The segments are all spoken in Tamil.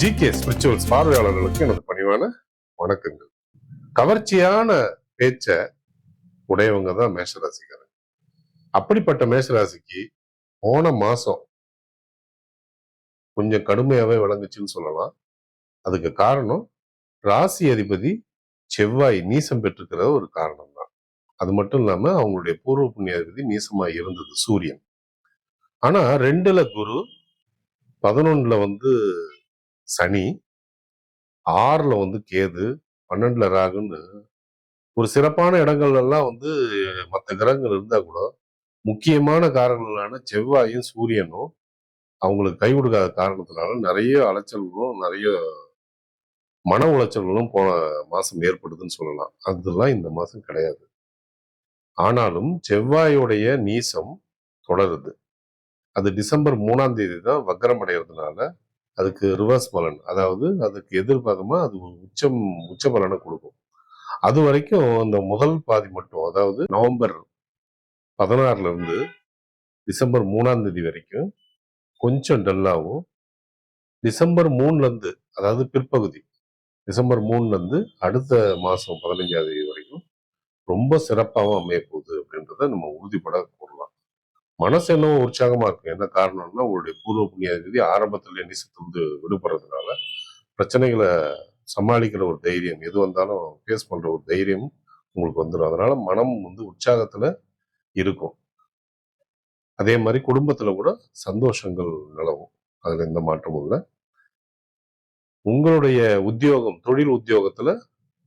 ஜிகே ஸ்பிரிச்சுவல்ஸ் பார்வையாளர்களுக்கு எனது பணிவான வணக்கங்கள். கவர்ச்சியான பேச்ச உடையவங்க தான் மேஷராசிக்காரங்க. அப்படிப்பட்ட மேஷராசிக்கு போன மாசம் கொஞ்சம் கடுமையாவே விளங்குச்சுன்னு சொல்லலாம். அதுக்கு காரணம் ராசி அதிபதி செவ்வாய் நீசம் பெற்றிருக்கிற ஒரு காரணம் தான் அது மட்டும் இல்லாம அவங்களுடைய பூர்வ புண்ணிய அதிபதி நீசமா இருந்தது சூரியன். ஆனா ரெண்டுல குரு பதினொன்னுல வந்து சனி ஆறுல வந்து கேது பன்னெண்டுல ராகுன்னு ஒரு சிறப்பான இடங்கள்லாம் வந்து மற்ற கிரகங்கள் இருந்தா கூட முக்கியமான காரணங்களான செவ்வாயும் சூரியனும் அவங்களுக்கு கை கொடுக்காத காரணத்தினால நிறைய அலைச்சல்களும் நிறைய மன உளைச்சல்களும் போன மாதம் ஏற்படுதுன்னு சொல்லலாம். அதெல்லாம் இந்த மாதம் கிடையாது. ஆனாலும் செவ்வாயுடைய நீசம் தொடருது. அது டிசம்பர் மூணாம் தேதி தான் வக்கரம் அடைகிறதுனால அதுக்கு ரிவர்ஸ் பலன். அதாவது அதுக்கு எதிர்பார்க்கமா அது உச்சம் உச்ச பலனை கொடுக்கும். அது வரைக்கும் அந்த முதல் பாதி மட்டும் அதாவது நவம்பர் பதினாறுல இருந்து டிசம்பர் மூணாம் தேதி வரைக்கும் கொஞ்சம் டல்லாகவும் டிசம்பர் மூணுலேருந்து அதாவது பிற்பகுதி டிசம்பர் மூணுலேருந்து அடுத்த மாதம் பதினஞ்சாம் தேதி வரைக்கும் ரொம்ப சிறப்பாகவும் அமைய போகுது அப்படின்றத நம்ம உறுதிப்பட மனசு என்னவோ உற்சாகமா இருக்கும் என்ன காரணம்னா உங்களுடைய பூர்வ புண்ணிய அதிபதி ஆரம்பத்துல வந்து விடுபடுறதுனால பிரச்சனைகளை சமாளிக்கிற ஒரு தைரியம் எது வந்தாலும் ஃபேஸ் பண்ற ஒரு தைரியம் உங்களுக்கு வந்துடும் அதனால மனம் வந்து உற்சாகத்துல இருக்கும். அதே மாதிரி குடும்பத்துல கூட சந்தோஷங்கள் நிலவும். அதுல எந்த மாற்றமும் இல்லை. உங்களுடைய உத்தியோகம் தொழில் உத்தியோகத்துல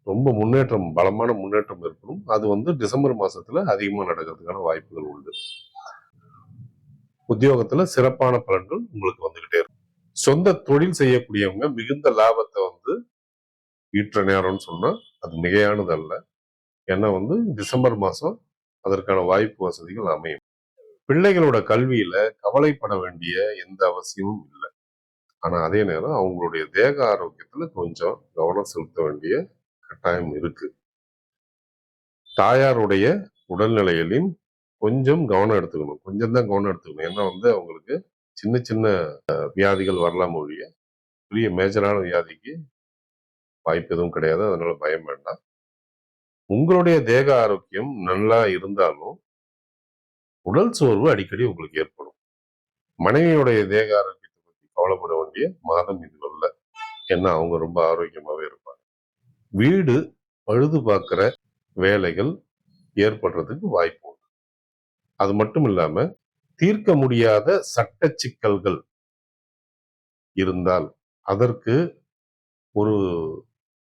ரொம்ப முன்னேற்றம் பலமான முன்னேற்றம் இருக்கணும் அது வந்து டிசம்பர் மாசத்துல அதிகமா நடக்கிறதுக்கான வாய்ப்புகள் உண்டு. உத்தியோகத்துல சிறப்பான பலன்கள் உங்களுக்கு வந்துகிட்டே இருக்கும். சொந்த தொழில் செய்யக்கூடியவங்க மிகுந்த லாபத்தை வந்து ஈற்ற நேரம்னு சொன்னா அது மிகையானது அல்ல. ஏன்னா வந்து டிசம்பர் மாசம் அதற்கான வாய்ப்பு வசதிகள் அமையும். பிள்ளைகளோட கல்வியில கவலைப்பட வேண்டிய எந்த அவசியமும் இல்லை. ஆனா அதே நேரம் அவங்களுடைய தேக ஆரோக்கியத்துல கொஞ்சம் கவனம் செலுத்த வேண்டிய கட்டாயம் இருக்கு. தாயாருடைய உடல்நிலையிலும் கொஞ்சம் கவனம் எடுத்துக்கணும். கொஞ்சம் தான் கவனம் எடுத்துக்கணும். ஏன்னா வந்து அவங்களுக்கு சின்ன சின்ன வியாதிகள் வரலாம் ஒழிய பெரிய மேஜரான வியாதிக்கு வாய்ப்பு எதுவும் கிடையாது. அதனால பயம் வேண்டாம். உங்களுடைய தேக ஆரோக்கியம் நல்லா இருந்தாலும் உடல் சோர்வு அடிக்கடி உங்களுக்கு ஏற்படும். மனைவியுடைய தேக ஆரோக்கியத்தை பத்தி கவலைப்பட வேண்டிய மாதம் இது அல்ல ஏன்னா அவங்க ரொம்ப ஆரோக்கியமாவே இருப்பாங்க. வீடு பழுது பார்க்குற வேலைகள் ஏற்படுறதுக்கு வாய்ப்பு அது மட்டும் இல்லாம தீர்க்க முடியாத சட்ட சிக்கல்கள் இருந்தால் அதற்கு ஒரு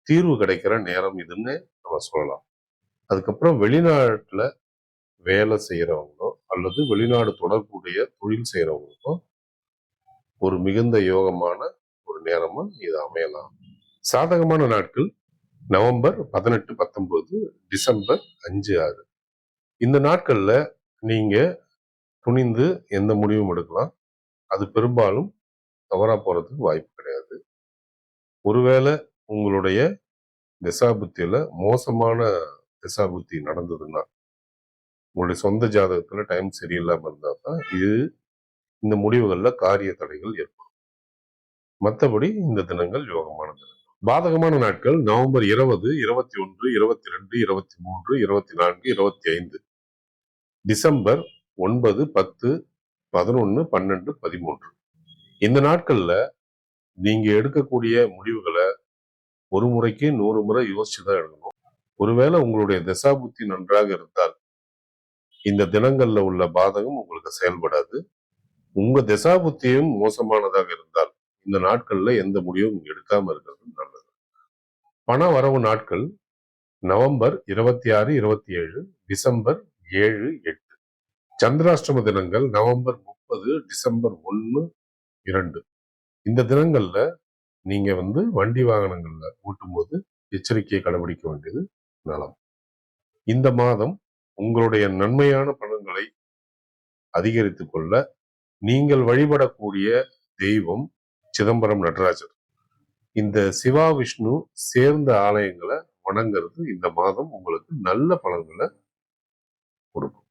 தீர்வு கிடைக்கிற நேரம் இதுன்னு நம்ம சொல்லலாம். அதுக்கப்புறம் வெளிநாட்டுல வேலை செய்யறவங்களோ அல்லது வெளிநாடு தொடர்புடைய தொழில் செய்யறவங்களுக்கோ ஒரு மிகுந்த யோகமான ஒரு நேரமா இது அமையலாம். சாதகமான நாட்கள் நவம்பர் பதினெட்டு பத்தொன்பது டிசம்பர் அஞ்சு ஆறு. இந்த நாட்கள்ல நீங்கள் துணிந்து எந்த முடிவும் எடுக்கலாம். அது பெரும்பாலும் தவறாக போகிறதுக்கு வாய்ப்பு கிடையாது. ஒருவேளை உங்களுடைய திசாபுத்தியில் மோசமான திசாபுத்தி நடந்ததுன்னா உங்களுடைய சொந்த ஜாதகத்தில் டைம் சரியில்லாமல் இருந்தால் தான் இது இந்த முடிவுகளில் காரிய தடைகள் ஏற்படும். மற்றபடி இந்த தினங்கள் யோகமான தினங்கள். பாதகமான நாட்கள் நவம்பர் இருபது இருபத்தி ஒன்று இருபத்தி ரெண்டு இருபத்தி மூன்று இருபத்தி நான்கு இருபத்தி ஐந்து. டிசம்பர் ஒன்பது பத்து பதினொன்னு பன்னெண்டு பதிமூன்று. இந்த நாட்கள்ல நீங்க எடுக்கக்கூடிய முடிவுகளை ஒரு முறைக்கு நூறு முறை யோசிச்சுதான் எழுதணும் ஒருவேளை உங்களுடைய தசாபுத்தி நன்றாக இருந்தால் இந்த தினங்கள்ல உள்ள பாதகம் உங்களுக்கு செயல்படாது. உங்க திசாபுத்தியும் மோசமானதாக இருந்தால் இந்த நாட்கள்ல எந்த முடிவும் எடுக்காம இருக்கிறது நல்லது. பண வரவு நாட்கள் நவம்பர் இருபத்தி ஆறு இருபத்தி ஏழு டிசம்பர் ஏழு எட்டு. சந்திராஷ்டம தினங்கள் நவம்பர் முப்பது டிசம்பர் ஒன்னு இரண்டு. இந்த தினங்கள்ல நீங்க வந்து வண்டி வாகனங்கள்ல ஓட்டும்போது எச்சரிக்கையை கடைபிடிக்க வேண்டியது நலம். இந்த மாதம் உங்களுடைய நன்மையான பலன்களை அதிகரித்து கொள்ள நீங்கள் வழிபடக்கூடிய தெய்வம் சிதம்பரம் நடராஜர். இந்த சிவா விஷ்ணு சேர்ந்த ஆலயங்களை வணங்குறது இந்த மாதம் உங்களுக்கு நல்ல பலன்களை করব